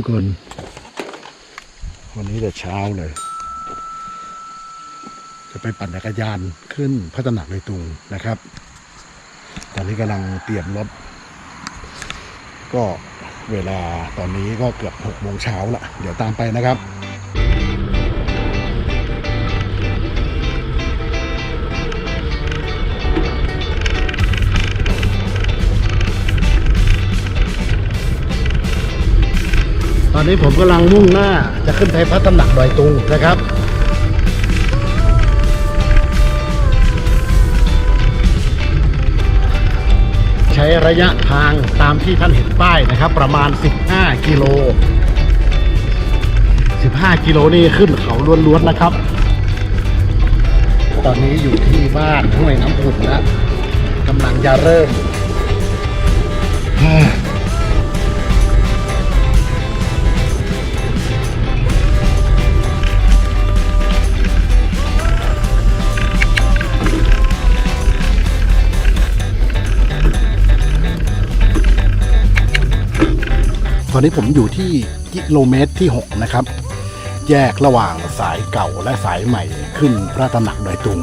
ทุกคน วันนี้แต่เช้าเลย จะไปปั่นจักรยานขึ้นพัฒนาในตุงนะครับ ตอนนี้กำลังเตรียมรถ ก็เวลาตอนนี้ก็เกือบหกโมงเช้าละเดี๋ยวตามไปนะครับ อนนี้ผมกำลังมุ่งหน้าจะขึ้นไปพัฒนาดอยตุงนะครับ ใช้ระยะทางตามที่ท่านเห็นป้ายนะครับ ประมาณ 15 กิโล 15 กิโลนี่ขึ้นเขาล้วนๆนะครับ ตอนนี้อยู่ที่บ้านห้วยน้ำอุ่นแล้วกำลังจะเริ่ม อนนี้ผมอยู่ที่กิโลเมตรที่ 6 นะครับ แยกระหว่างสายเก่าและสายใหม่ขึ้นพระตำหนักดอยตุง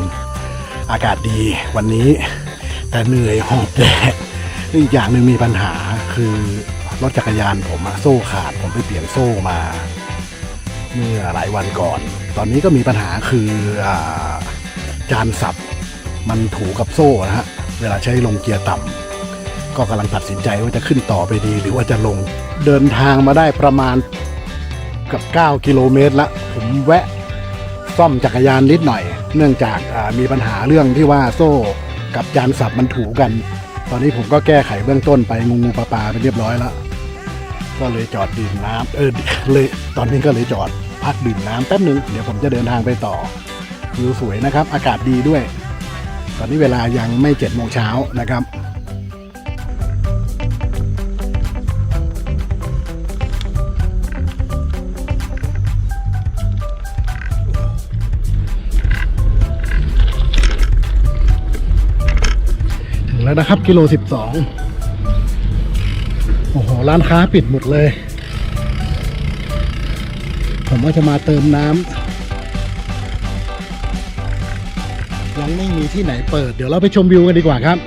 อากาศดีวันนี้แต่เหนื่อยหอบแดดอีกอย่างหนึ่งมีปัญหาคือรถจักรยานผมโซ่ขาดผมไปเปลี่ยนโซ่มา เมื่อหลายวันก่อน ตอนนี้ก็มีปัญหาคืออจานสับมันถูกับโซ่นะฮะเวลาใช้ลงเกียร์ต่ำ ก็กำลังตัดสินใจว่าจะขึ้นต่อไปดี หรือว่าจะลงเดินทางมาได้ประมาณกับ 9 กิโลเมตรละผมแวะซ่อมจักรยานนิดหน่อย เนื่องจากมีปัญหาเรื่องที่ว่าโซ่กับจานสับมันถูกัน ตอนนี้ผมก็แก้ไขเบื้องต้นไปงูงูปลาปลาไปเรียบร้อยแล้วก็เลยจอดดื่มน้ำเออเลยตอนนี้ก็เลยจอดพักดื่มน้ำแป๊บหนึ่งเดี๋ยวผมจะเดินทางไปต่อวิวสวยนะครับ อากาศดีด้วย ตอนนี้เวลายังไม่เจ็ดโมงเช้านะครับ แล้วนะครับ กิโลสิบสองโอ้โห ร้านค้าปิดหมดเลย ผมว่าจะมาเติมน้ำยังไม่มีที่ไหนเปิด เดี๋ยวเราไปชมวิวกันดีกว่าครับ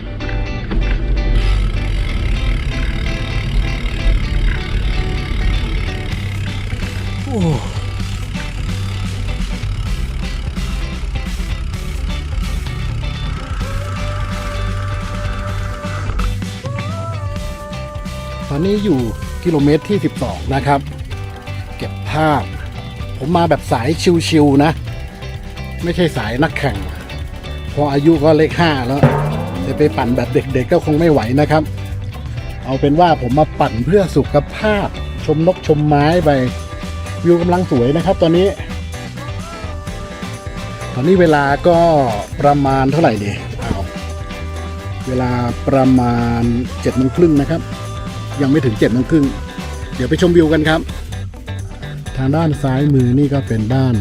อนนี้อยู่กิโลเมตรที่ 12 นะครับ เก็บภาพ ผมมาแบบสายชิวๆนะ ไม่ใช่สายนักแข่ง พออายุก็เลขห้าแล้วจะไปปั่นแบบเด็กๆก็คงไม่ไหวนะครับ เอาเป็นว่าผมมาปั่นเพื่อสุขภาพ ชมนกชมไม้ไปวิวกำลังสวยนะครับ ตอนนี้ ตอนนี้เวลาก็ประมาณเท่าไหร่ดีเอาเวลาประมาณเจ็ดโมงครึ่งนะครับ ยังไม่ถึงเจ็ดโมงครึ่งเดี๋ยวไปชมวิวกันครับ ทางด้านซ้ายมือนี่ก็เป็นด้าน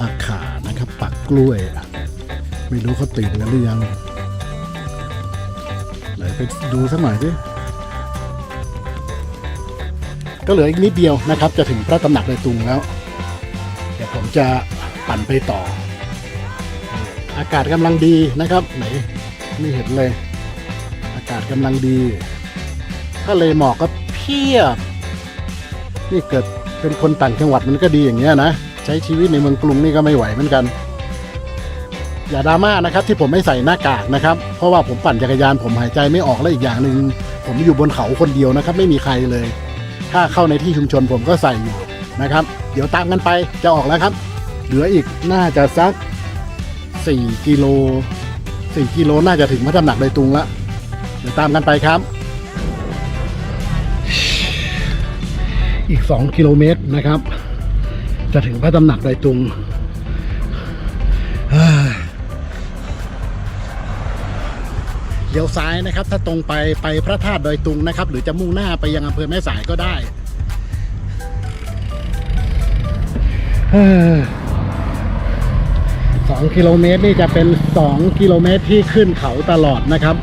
ปักขานะครับ ปักกล้วยอะไม่รู้เขาตื่นกันหรือยังไหนไปดูสักหน่อยสิก็เหลืออีกนิดเดียวนะครับ จะถึงพระตำหนักในตุงแล้ว เดี๋ยวผมจะปั่นไปต่อ อากาศกำลังดีนะครับ ไหนไม่เห็นเลย อากาศกำลังดี ทะเลหมอกก็เพียบ นี่เกิดเป็นคนต่างจังหวัดมันก็ดีอย่างเงี้ยนะ ใช้ชีวิตในเมืองกรุงนี่ก็ไม่ไหวเหมือนกัน อย่าดราม่านะครับที่ผมไม่ใส่หน้ากากนะครับ เพราะว่าผมปั่นจักรยานผมหายใจไม่ออกและอีกอย่างหนึ่งผมอยู่บนเขาคนเดียวนะครับ ไม่มีใครเลย ถ้าเข้าในที่ชุมชนผมก็ใส่อยู่นะครับ เดี๋ยวตามกันไปจะออกแล้วครับ เหลืออีกน่าจะสัก 4 กิโล 4 กิโลน่าจะถึงพระตำหนักโดยตุงละเดี๋ยวตามกันไปครับ อีก 2 กิโลเมตรนะครับ จะถึงพระตำหนักดยตุงเฮ้ยเลี้ยวซ้ายนะครับ ถ้าตรงไปไปพระธาตุดอยตุงนะครับ หรือจะมุ่งหน้าไปยังอำเภอแม่สายก็ได้สองกิโลเมตรนี่จะเป็นสองกิโลเมตรที่ขึ้นเขาตลอดนะครับ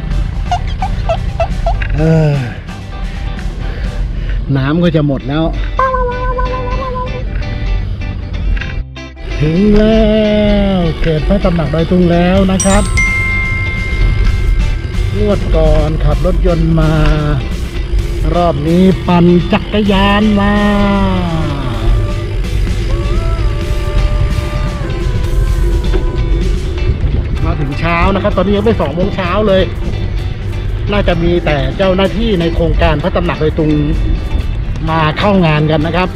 เออ น้ำก็จะหมดแล้ว ถึงแล้วเขตพระตำหนักดอยตุงแล้วนะครับงวดก่อนขับรถยนต์มา รอบนี้ปั่นจักรยานมามาถึงเช้านะครับ ตอนนี้ยังไม่สองโมงเช้าเลย น่าจะมีแต่เจ้าหน้าที่ในโครงการพระตำหนักโดยตรง มาเข้างานกันนะครับ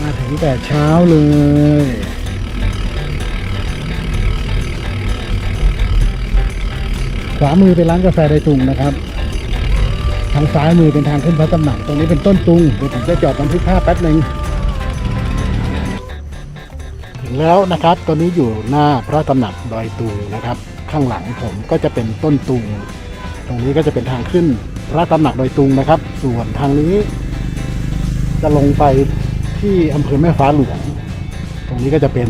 มาถึงแต่เช้าเลย ขวามือเป็นร้านกาแฟไดตุงนะครับ ทางซ้ายมือเป็นทางขึ้นพระตำหนักตรงนี้เป็นต้นตุงเดี๋ยวผมจะจอดบันทึกภาพแป๊บหนึ่งถึงแล้วนะครับตอนนี้อยู่หน้าพระตำหนักดอยตุงนะครับ ข้างหลังผมก็จะเป็นต้นตุง ตรงนี้ก็จะเป็นทางขึ้นพระตำหนักดอยตุงนะครับ ส่วนทางนี้ จะลงไปที่อำเภอแม่ฟ้าหลวง ตรงนี้ก็จะเป็น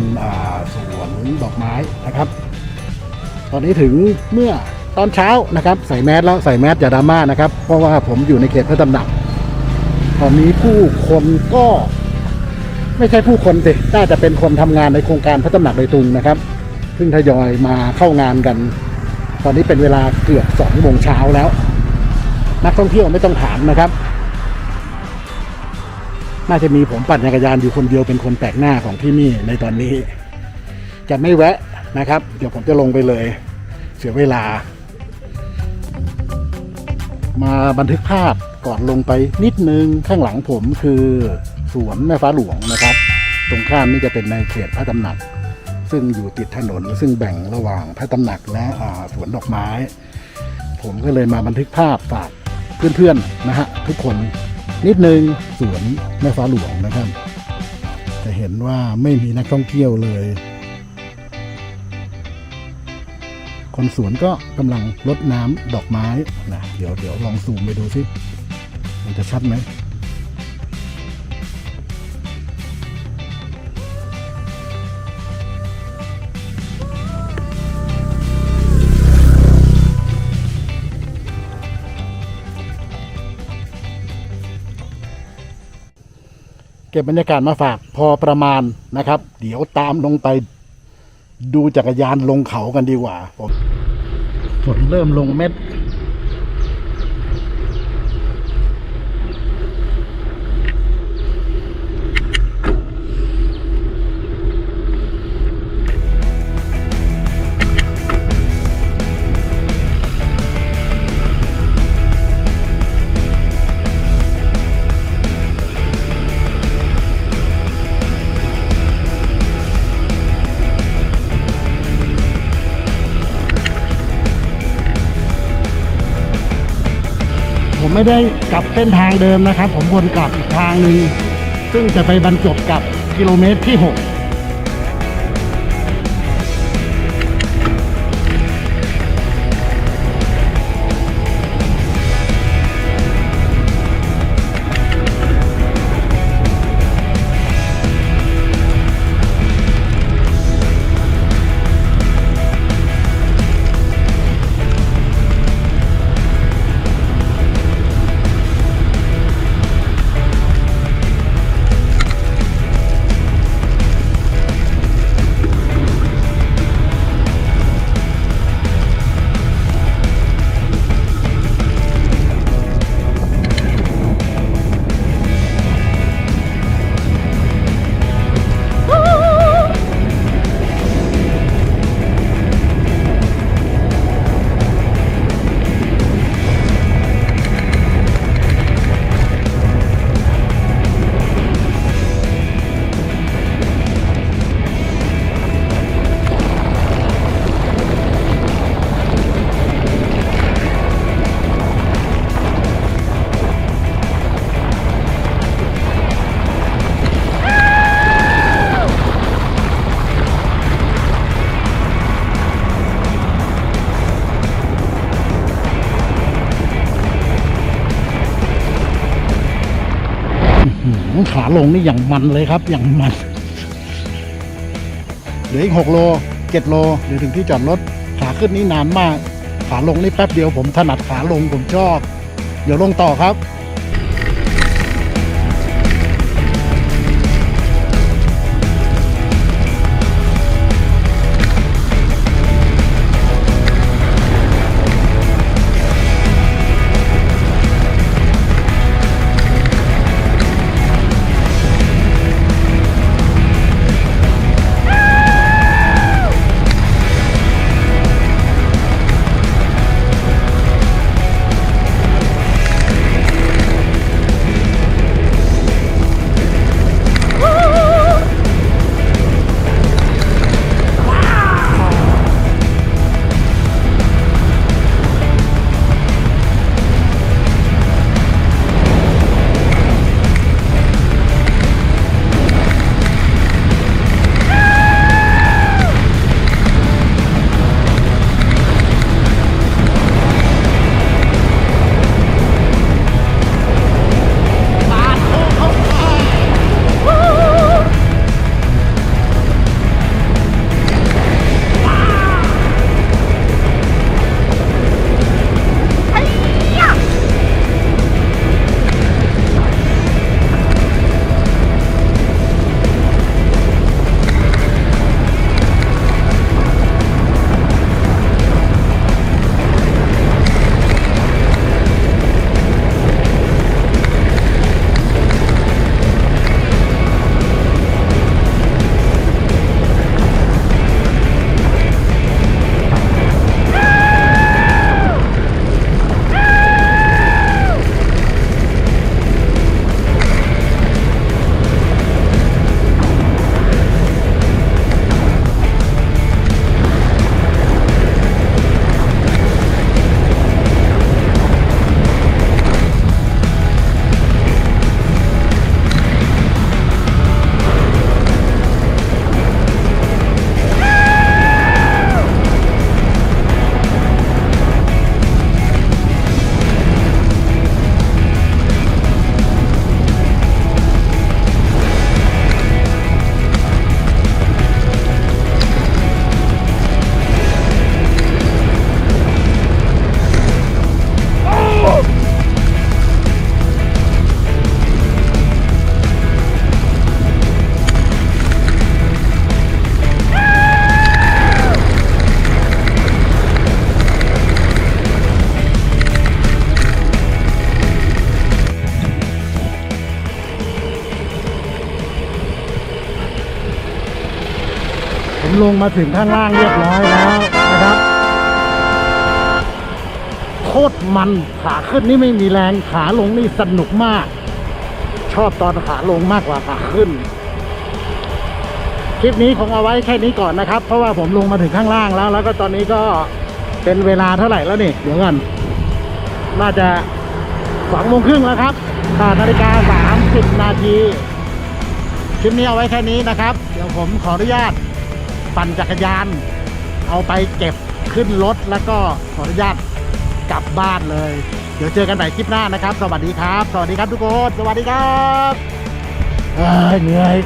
สวนดอกไม้นะครับ ตอนนี้ถึงเมื่อ ตอนเช้านะครับ ใส่แมสแล้วใส่แมสอย่าดราม่านะครับ เพราะว่าผมอยู่ในเขตพระตำหนัก ตอนนี้ผู้คนก็ ไม่ใช่ผู้คนสิน่าจะเป็นคนทำงานในโครงการพระตำหนักโดยตรงนะครับเพิ่งทยอยมาเข้างานกัน ตอนนี้เป็นเวลาเกือบสองโมงเช้าแล้ว นักท่องเที่ยวไม่ต้องถามนะครับ น่าจะมีผมปั่นจักรยานอยู่คนเดียวเป็นคนแปลกหน้าของที่นี่ในตอนนี้ จะไม่แวะนะครับ เดี๋ยวผมจะลงไปเลย เสียเวลา มาบันทึกภาพก่อนลงไปนิดนึงข้างหลังผมคือสวนแม่ฟ้าหลวงนะครับ ตรงข้ามนี่จะเป็นในเขตพระตำหนัก ซึ่งอยู่ติดถนนซึ่งแบ่งระหว่างพระตำหนักและสวนดอกไม้ ผมก็เลยมาบันทึกภาพฝากเพื่อนๆนะฮะทุกคนนิดนึงสวนแม่ฟ้าหลวงนะครับ จะเห็นว่าไม่มีนักท่องเที่ยวเลย คนสวนก็กำลังรดน้ำดอกไม้นะเดี๋ยวเดี๋ยวลองซูมไปดูสิมันจะชัดไหมเก็บบรรยากาศมาฝากพอประมาณนะครับ เดี๋ยวตามลงไป ดูจักรยานลงเขากันดีกว่าผมฝนเริ่มลงเม็ด ไม่ได้กลับเส้นทางเดิมนะครับ ผมวนกลับอีกทางหนึ่งซึ่งจะไปบรรจบกับกิโลเมตรที่ 6 ขาลงนี่อย่างมันเลยครับ อย่างมันเหลืออีกหกโลเจ็ดโลเดี๋ยวถึงที่จอดรถขาขึ้นนี่นานมาก ขาลงนี่แป๊บเดียวผมถนัดขาลงผมชอบ เดี๋ยวลงต่อครับ ผมลงมาถึงข้างล่างเรียบร้อยแล้วนะครับ โคตรมันขาขึ้นนี่ไม่มีแรงขาลงนี่สนุกมาก ชอบตอนขาลงมากกว่าขาขึ้น คลิปนี้คงเอาไว้แค่นี้ก่อนนะครับ เพราะว่าผมลงมาถึงข้างล่างแล้ว แล้วก็ตอนนี้ก็เป็นเวลาเท่าไหร่แล้วนี่ เดี๋ยวก่อนน่าจะสองโมงครึ่งแล้วครับขานาฬิกาสามสิบนาทีคลิปนี้เอาไว้แค่นี้นะครับ เดี๋ยวผมขออนุญาต ปั่นจักรยาน เอาไปเก็บขึ้นรถแล้วก็ขออนุญาตกลับบ้านเลย เดี๋ยวเจอกันใหม่คลิปหน้านะครับ สวัสดีครับ สวัสดีครับทุกคน สวัสดีครับเหนื่อย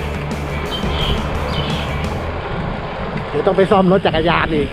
เดี๋ยวต้องไปซ่อมรถจักรยานอีก